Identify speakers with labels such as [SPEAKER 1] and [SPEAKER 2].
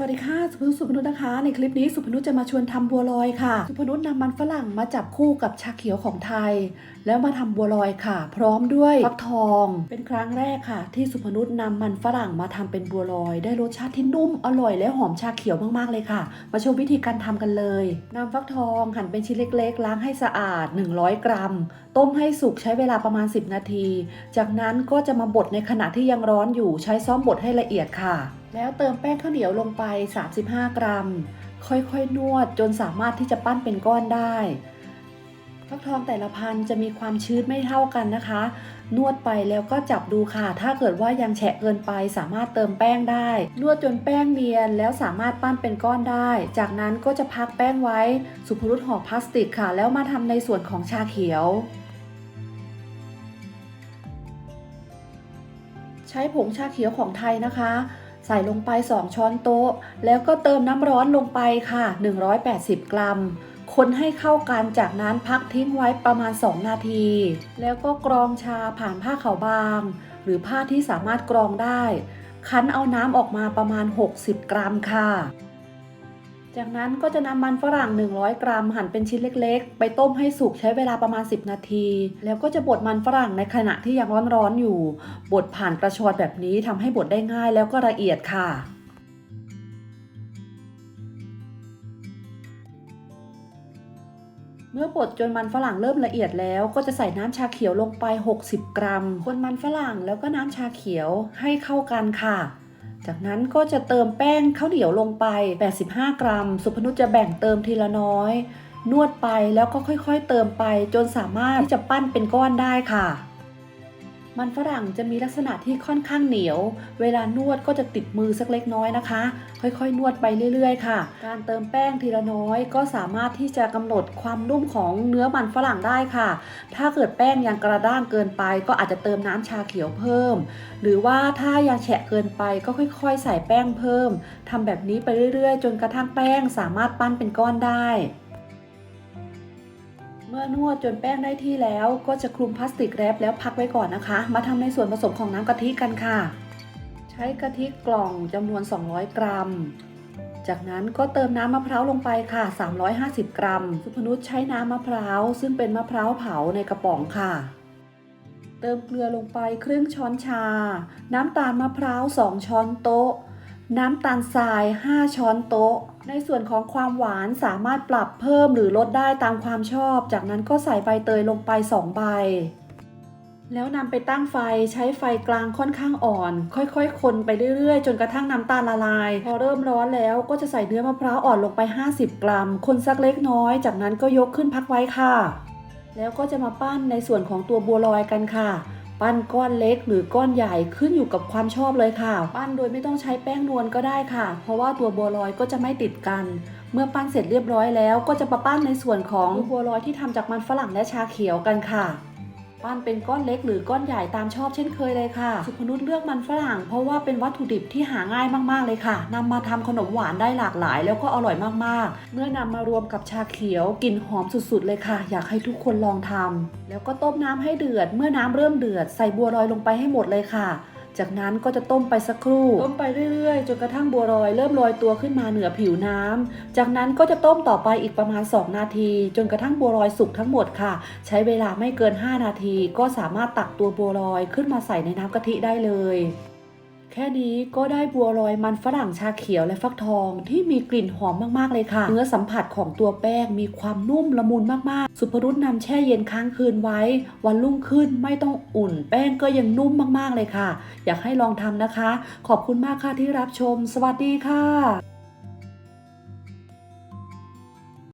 [SPEAKER 1] สวัสดีค่ะ สุพนุสุพนุนะคะ ในคลิปนี้สุพนุจะมาชวนทำบัวลอยค่ะ สุพนุชนำมันฝรั่งมาจับคู่กับชาเขียวของไทย แล้วมาทำบัวลอยค่ะ พร้อมด้วยฟักทอง เป็นครั้งแรกค่ะ ที่สุพนุชนำมันฝรั่งมาทำเป็นบัวลอย ได้รสชาติที่นุ่มอร่อยและหอมชาเขียวมากๆเลยค่ะ มาชมวิธีการทำกันเลยนำฟักทองหั่นเป็นชิ้นเล็ก ๆ ล้างให้สะอาด 100 กรัม ต้มให้สุกใช้เวลาประมาณ 10 นาที จากนั้นก็จะมาบดในขณะที่ยังร้อนอยู่ใช้ซ้อมบดให้ละเอียดค่ะ แล้วเติมแป้งข้าวเหนียวลงไป 35 กรัม ค่อยๆ นวดจนสามารถที่จะปั้นเป็นก้อนได้ฟักทองแต่ละพันจะมีความชื้นไม่เท่ากันนะคะ นวดไปแล้วก็จับดูค่ะ ถ้าเกิดว่ายังแฉะเกินไป สามารถเติมแป้งได้ นวดจนแป้งเนียนแล้วสามารถปั้นเป็นก้อนได้ จากนั้นก็จะพักแป้งไว้ สุภรุตห่อพลาสติกค่ะ แล้วมาทำในส่วนของชาเขียว ใช้ผงชาเขียวของไทยนะคะ ใส่ลงไป 2 ช้อนโต๊ะ แล้วก็เติมน้ำร้อนลงไปค่ะ 180 กรัม คนให้เข้ากันจากนั้นพักทิ้งไว้ประมาณ 2 นาที แล้วก็กรองชาผ่านผ้าขาวบาง หรือผ้าที่สามารถกรองได้ คั้นเอาน้ำออกมาประมาณ 60 กรัมค่ะ จากนั้นก็จะนำมันฝรั่ง 100 กรัม หั่นเป็นชิ้นเล็กๆ ไปต้มให้สุกใช้เวลาประมาณ 10 นาที แล้วก็จะบดมันฝรั่งในขณะที่ยังร้อนๆอยู่ บดผ่านกระชอนแบบนี้ทำให้บดได้ง่ายแล้วก็ละเอียดค่ะเมื่อบดจนมันฝรั่งเริ่มละเอียดแล้วก็จะใส่น้ำชาเขียวลงไป 60 กรัม คนมันฝรั่งแล้วก็น้ำชาเขียวให้เข้ากันค่ะ จากนั้นก็จะเติมแป้งข้าวเหนียวลงไป 85 กรัม สุพนุชจะแบ่งเติมทีละน้อย นวดไปแล้วก็ค่อยๆ เติมไปจนสามารถที่จะปั้นเป็นก้อนได้ค่ะ มันฝรั่งจะมีลักษณะที่ค่อนข้างเหนียว เวลานวดก็จะติดมือสักเล็กน้อยนะคะ ค่อยๆ นวดไปเรื่อย ๆ ค่ะ การเติมแป้งทีละน้อย ก็สามารถที่จะกำหนดความนุ่มของเนื้อมันฝรั่งได้ค่ะ ถ้าเกิดแป้งยังกระด้างเกินไป ก็อาจจะเติมน้ำชาเขียวเพิ่ม หรือว่าถ้ายังแฉะเกินไปก็ค่อยๆ ใส่แป้งเพิ่มทำแบบนี้ไปเรื่อยๆ จนกระทั่งแป้งสามารถปั้นเป็นก้อนได้ เมื่อนวดจนแป้งได้ที่แล้วก็จะคลุมพลาสติกแรปแล้วพักไว้ก่อนนะคะ มาทำในส่วนผสมของน้ำกะทิกันค่ะ ใช้กะทิกล่องจำนวน 200 กรัม จากนั้นก็เติมน้ำมะพร้าวลงไปค่ะ 350 กรัม สุพนุชใช้น้ำมะพร้าว ซึ่งเป็นมะพร้าวเผาในกระป๋องค่ะ เติมเกลือลงไปครึ่งช้อนชา น้ำตาลมะพร้าว 2 ช้อนโต๊ะ น้ำตาลทราย 5 ช้อนโต๊ะ ในส่วนของความหวานสามารถปรับเพิ่มหรือลดได้ตามความชอบ จากนั้นก็ใส่ใบเตยลงไป 2 ใบ แล้วนำไปตั้งไฟใช้ไฟกลางค่อนข้างอ่อน ค่อยๆ คนไปเรื่อยๆ จนกระทั่งน้ำตาลละลาย พอเริ่มร้อนแล้วก็จะใส่เนื้อมะพร้าวอ่อนลงไป 50 กรัม คนสักเล็กน้อย จากนั้นก็ยกขึ้นพักไว้ค่ะ แล้วก็จะมาปั้นในส่วนของตัวบัวลอยกันค่ะ ปั้นก้อนเล็กหรือก้อนใหญ่ขึ้นอยู่กับความชอบเลยค่ะ ปั้นโดยไม่ต้องใช้แป้งนวลก็ได้ค่ะ เพราะว่าตัวบัวลอยก็จะไม่ติดกัน เมื่อปั้นเสร็จเรียบร้อยแล้ว ก็จะมาปั้นในส่วนของบัวลอยที่ทำจากมันฝรั่งและชาเขียวกันค่ะ ปั้นเป็นก้อนเล็กหรือก้อนใหญ่ตามชอบเช่นเคยเลยค่ะ สุพนุชเลือกมันฝรั่ง เพราะว่าเป็นวัตถุดิบที่หาง่ายมากๆเลยค่ะนำมาทำขนมหวานได้หลากหลาย แล้วก็อร่อยมากๆ เมื่อนำมารวมกับชาเขียวกลิ่นหอมสุดๆ เลยค่ะ อยากให้ทุกคนลองทำแล้วก็ต้มน้ำให้เดือด เมื่อน้ำเริ่มเดือดใส่บัวลอยลงไปให้หมดเลยค่ะ จากนั้นก็จะต้มไปสักครู่ ต้มไปเรื่อยๆ จนกระทั่งบัวลอย เริ่มลอยตัวขึ้นมาเหนือผิวน้ำจากนั้นก็จะต้มต่อไปอีกประมาณ 2 นาที จนกระทั่งบัวลอยสุกทั้งหมดค่ะ ใช้เวลาไม่เกิน 5 นาที ก็สามารถตักตัวบัวลอยขึ้นมาใส่ในน้ำกะทิได้เลย ค่นี้ก็ได้บัวลอยมันฝรั่งชาเขียวและฟักทองที่มีกลิ่นหอมมากๆเลยค่ะ เนื้อสัมผัสของตัวแป้งมีความนุ่มละมุนมากๆ สุภรุษนำแช่เย็นค้างคืนไว้ วันรุ่งขึ้นไม่ต้องอุ่น แป้งก็ยังนุ่มมากๆเลยค่ะ อยากให้ลองทำนะคะ ขอบคุณมากค่ะที่รับชม สวัสดีค่ะ